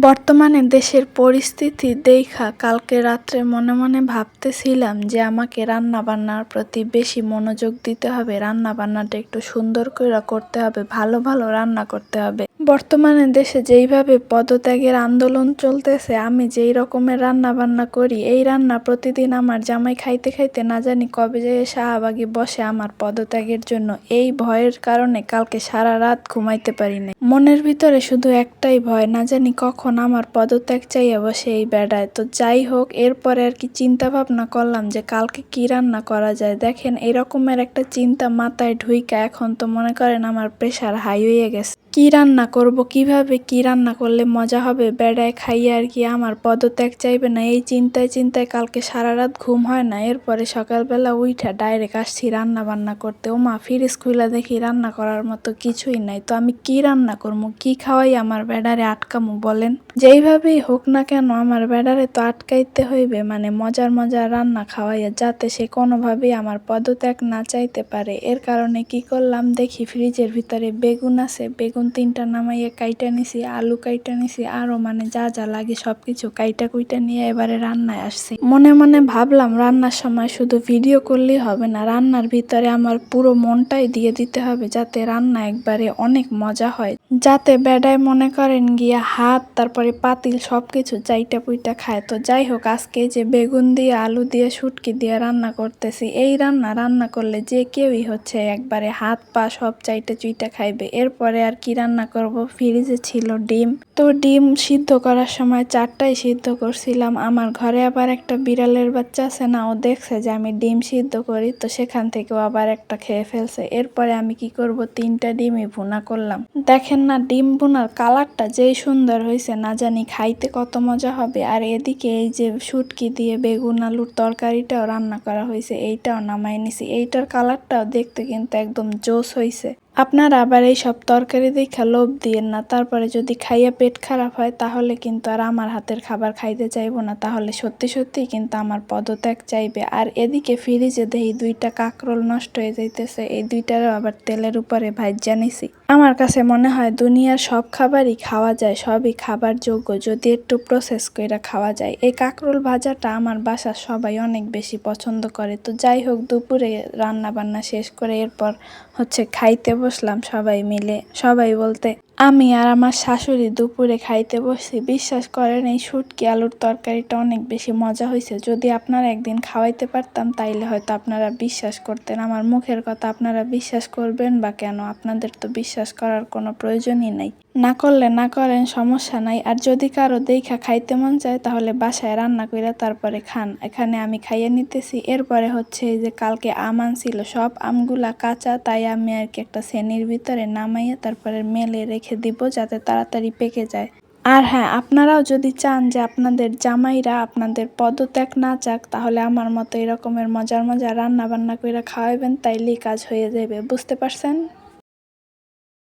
বর্তমানে দেশের পরিস্থিতি দেখা কালকে রাত্রে মনে মনে ভাবতেছিলাম যে আমাকে রান্না বান্নার প্রতি বেশি মনোযোগ দিতে হবে। রান্না বান্নাটা একটু সুন্দর করে করতে হবে, ভালো ভালো রান্না করতে হবে। বর্তমানে দেশে যেইভাবে পদত্যাগের আন্দোলন চলতেছে, আমি যেই রকমের রান্না বান্না করি, এই রান্না প্রতিদিন আমার জামাই খাইতে খাইতে না জানি কবে যে শাহবাগে বসে আমার পদত্যাগের জন্য। এই ভয়ের কারণে কালকে সারা রাত ঘুমাইতে পারি নাই। মনের ভিতরে শুধু একটাই ভয়, না জানি কখন আমার পদত্যাগ চাইয়া বসে এই বেড়ায়। তো যাই হোক, এরপরে আর কি চিন্তা ভাবনা করলাম যে কালকে কি রান্না করা যায়। দেখেন, এরকমের একটা চিন্তা মাথায় ঢুইকা এখন তো মনে করেন আমার প্রেশার হাই হয়ে গেছে। কি রান্না করব, কীভাবে কি রান্না করলে মজা হবে, বেড়ায় খাইয়ে আর কি আমার পদত্যাগ চাইবে না। এই চিন্তায় চিন্তায় কালকে সারা রাত ঘুম হয় না, এরপরে সকালবেলা উইঠা ডাইরেক্ট আসছি রান্না বান্না করতে। ও মা ফিরিস খুইলা দেখি রান্না করার মতো কিছুই নাই, তো আমি কি রান্না করব, কি খাওয়াই আমার বেড়ারে আটকামু বলেন? যেইভাবেই হোক না কেন আমার বেড়ারে তো আটকাইতে হইবে মানে মজার মজার রান্না খাওয়াইয়া, যাতে সে কোনোভাবেই আমার পদত্যাগ না চাইতে পারে। এর কারণে কি করলাম, দেখি ফ্রিজের ভিতরে বেগুন আছে, বেগুন তিনটা নামাইয়া কাইটা নিছি, আলু কাইটা নিছি, আরও মানে যা যা লাগে সবকিছু কাইটা কুইটা নিয়ে এবারে রান্নায় আসছি। মনে মনে ভাবলাম রান্নার সময় শুধু ভিডিও করলেই হবে না, রান্নার ভিতরে আমার পুরো মনটাই দিয়ে দিতে হবে যাতে রান্না একবারে অনেক মজা হয়। যাতে বেডায় মনে করেন গিয়া হাত, তারপরে পাতিল সবকিছু চাইটা পুইটা খায়। তো যাই হোক, আজকে যে বেগুন দিয়ে, আলু দিয়ে, শুটকি দিয়ে রান্না করতেছি, এই রান্না রান্না করলে যে কেউই হচ্ছে একবারে হাত পা সব চাইটা চুইটা খাইবে। এরপরে আর কি রান্না করব? ফ্রিজে ছিল ডিম। তো ডিম সিদ্ধ করার সময় চারটাই সিদ্ধ করছিলাম। আমার ঘরে আবার একটা বিড়ালের বাচ্চা আছে না, ও দেখছে যে আমি ডিম সিদ্ধ করি, তো সেখান থেকেও আবার একটা খেয়ে ফেলছে। এরপরে আমি কি করব? তিনটা ডিমই ভুনা করলাম। দেখেন না, ডিম ভুনার কালারটা যেই সুন্দর হয়েছে না জানি খাইতে কত মজা হবে। আর এদিকে এই যে শুটকি দিয়ে বেগুন আলুর তরকারিটাও রান্না করা হয়েছে এইটাও নামাই নিছি। এইটার কালারটাও দেখতে কিন্তু একদম জোস হয়েছে আপনারা আবার এই সব তরকারি দেখা লোভ দিয়েন না। তারপরে যদি খাইয়া পেট খারাপ হয়, তাহলে কিন্তু আর আমার হাতের খাবার খাইতে চাইব না। তাহলে সত্যি সত্যি কিন্তু আমার পদত্যাগ চাইবে। আর এদিকে ফ্রিজে দেহি দুইটা কাকরোল নষ্ট হয়ে যাইতেছে। এই দুইটারও আবার তেলের উপরে ভাইজা নিছি। আমার কাছে মনে হয় দুনিয়ার সব খাবারই খাওয়া যায়, সবই খাবার যোগ্য যদি একটু প্রসেস করে খাওয়া যায়। এই কাকরোল ভাজাটা আমার বাসার সবাই অনেক বেশি পছন্দ করে। তো যাই হোক, দুপুরে রান্না বান্না শেষ করে এরপর হচ্ছে খাইতে বসলাম সবাই মিলে। সবাই বলতে, আমি আর আমার শাশুড়ি দুপুরে খাইতে বসছি। বিশ্বাস করেন, এই শুটকি আলুর তরকারিটা অনেক বেশি মজা হয়েছে যদি আপনারা একদিন খাওয়াইতে পারতাম, তাইলে হয়তো আপনারা বিশ্বাস করতেন। আমার মুখের কথা আপনারা বিশ্বাস করবেন বা কেন? আপনাদের তো বিশ্বাস করার কোনো প্রয়োজনই নাই। না করলে না করেন সমস্যা নাই, আর যদি কারও দেখা খাইতে মন চায় তাহলে বাসায় রান্না করে তারপরে খান। এখানে আমি খাইয়ে নিতেছি। এরপরে হচ্ছে এই যে কালকে আম আনছিল, সব আমগুলা কাঁচা, তাই আমি আর কি একটা শ্রেণির ভিতরে নামাইয়ে তারপরে মেলে রেখে দিব যাতে তাড়াতাড়ি পেকে যায়। আর হ্যাঁ আপনারাও যদি চান যে আপনাদের জামাইরা আপনাদের পদত্যাগ না চাক, তাহলে আমার মতো এরকমের মজার মজার রান্না বান্না করে খাওয়াবেন তাইলেই কাজ হয়ে যাবে বুঝতে পারছেন?